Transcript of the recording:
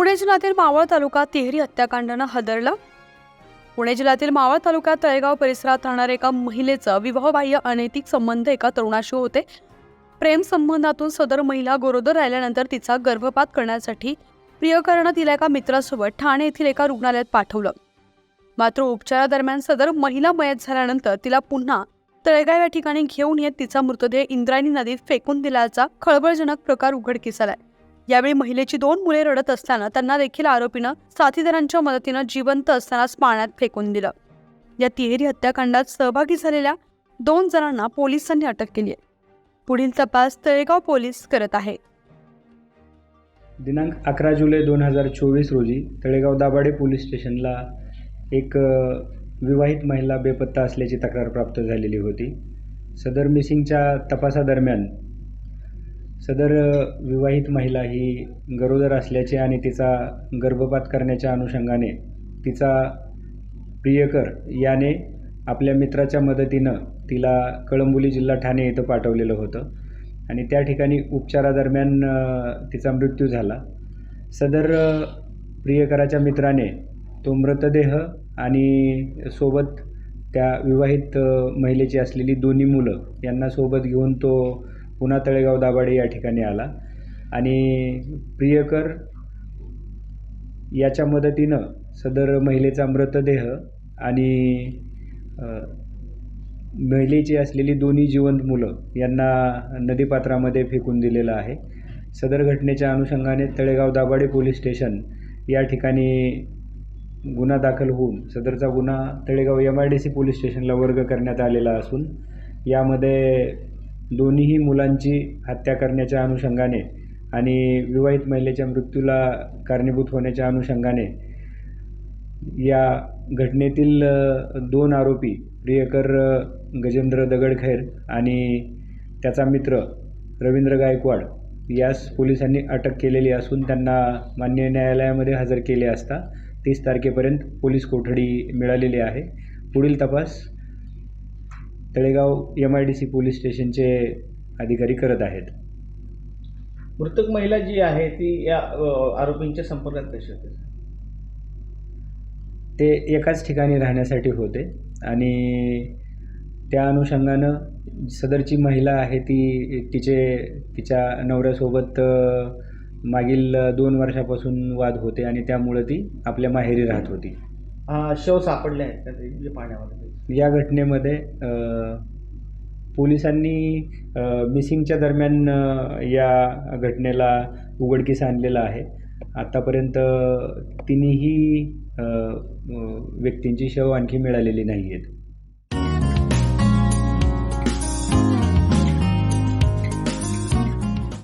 पुणे जिल्ह्यातील मावळ तालुका तिहेरी हत्याकांडानं हदरलं. पुणे जिल्ह्यातील मावळ तालुक्यात तळेगाव परिसरात राहणाऱ्या एका महिलेचं विवाहबाह्य अनैतिक संबंध एका तरुणाशी होते. प्रेम संबंधातून सदर महिला गरोदर राहिल्यानंतर तिचा गर्भपात करण्यासाठी प्रियकरणं तिला एका मित्रासोबत ठाणे येथील एका रुग्णालयात पाठवलं. मात्र उपचारादरम्यान सदर महिला मयत झाल्यानंतर तिला पुन्हा तळेगाव या ठिकाणी घेऊन येत तिचा मृतदेह इंद्रायणी नदीत फेकून दिल्याचा खळबळजनक प्रकार उघडकीस आलाय. यावेळी महिलेची दोन मुले रडत असताना त्यांना देखील आरोपीनं साथीदारांच्या मदतीनं जिवंत असतानाच पाण्यात फेकून दिलं. या तिहेरी हत्याकांडात सहभागी झालेल्या दोन जणांना पोलिसांनी अटक केली आहे. पुढील तपास तळेगाव पोलीस करत आहे. दिनांक अकरा जुलै दोन हजार चोवीस रोजी तळेगाव दाभाडे पोलीस स्टेशनला एक विवाहित महिला बेपत्ता असल्याची तक्रार प्राप्त झालेली होती. सदर मिसिंगच्या तपासादरम्यान सदर विवाहित महिला ही गरोदर असल्याचे आणि तिचा गर्भपात करण्याच्या अनुषंगाने तिचा प्रियकर याने आपल्या मित्राच्या मदतीनं तिला कळंबोली जिल्हा ठाणे इथं पाठवलेलं होतं आणि त्या ठिकाणी उपचारादरम्यान तिचा मृत्यू झाला. सदर प्रियकराच्या मित्राने तो मृतदेह आणि सोबत त्या विवाहित महिलेची असलेली दोन्ही मुलं यांना सोबत घेऊन तो पुन्हा तळेगाव दाभाडे या ठिकाणी आला. आणि प्रियकर याच्या मदतीनं सदर महिलेचा मृतदेह आणि महिलेची असलेली दोन्ही जिवंत मुलं यांना नदीपात्रामध्ये फेकून दिलेलं आहे. सदर घटनेच्या अनुषंगाने तळेगाव दाभाडे पोलीस स्टेशन या ठिकाणी गुन्हा दाखल होऊन सदरचा गुन्हा Talegaon M I D C police स्टेशनला वर्ग करण्यात आलेला असून यामध्ये दोन्हीही मुलांची हत्या करण्याच्या अनुषंगाने आणि विवाहित महिलेच्या मृत्यूला कारणीभूत होण्याच्या अनुषंगाने या घटनेतील दोन आरोपी प्रियकर गजेंद्र दगडखैर आणि त्याचा मित्र रवींद्र गायकवाड यास पोलिसांनी अटक केलेली असून त्यांना मान्य न्यायालयामध्ये हजर केले असता तीस तारखेपर्यंत पोलीस कोठडी मिळालेली आहे. पुढील तपास Talegaon M I D C police स्टेशनचे अधिकारी करत आहेत. मृतक महिला जी आहे ती या अ, आरोपींच्या संपर्कात कशी होते? ते एकाच ठिकाणी राहण्यासाठी होते आणि त्या अनुषंगानं सदरची महिला आहे ती तिचे तिच्या नवऱ्यासोबत अ, मागील दोन वर्षापासून वाद होते आणि त्यामुळं ती आपल्या माहेरी राहत होती. हा शव सापडले आहेत का ते म्हणजे पाण्यामध्ये. या घटनेमध्ये अ, पोलिसांनी अ, मिसिंगच्या दरम्यान अ, या घटनेला उघडकीस आणलेलं आहे. आत्तापर्यंत तिन्ही व्यक्तींची शव आणखी मिळालेली नाही आहेत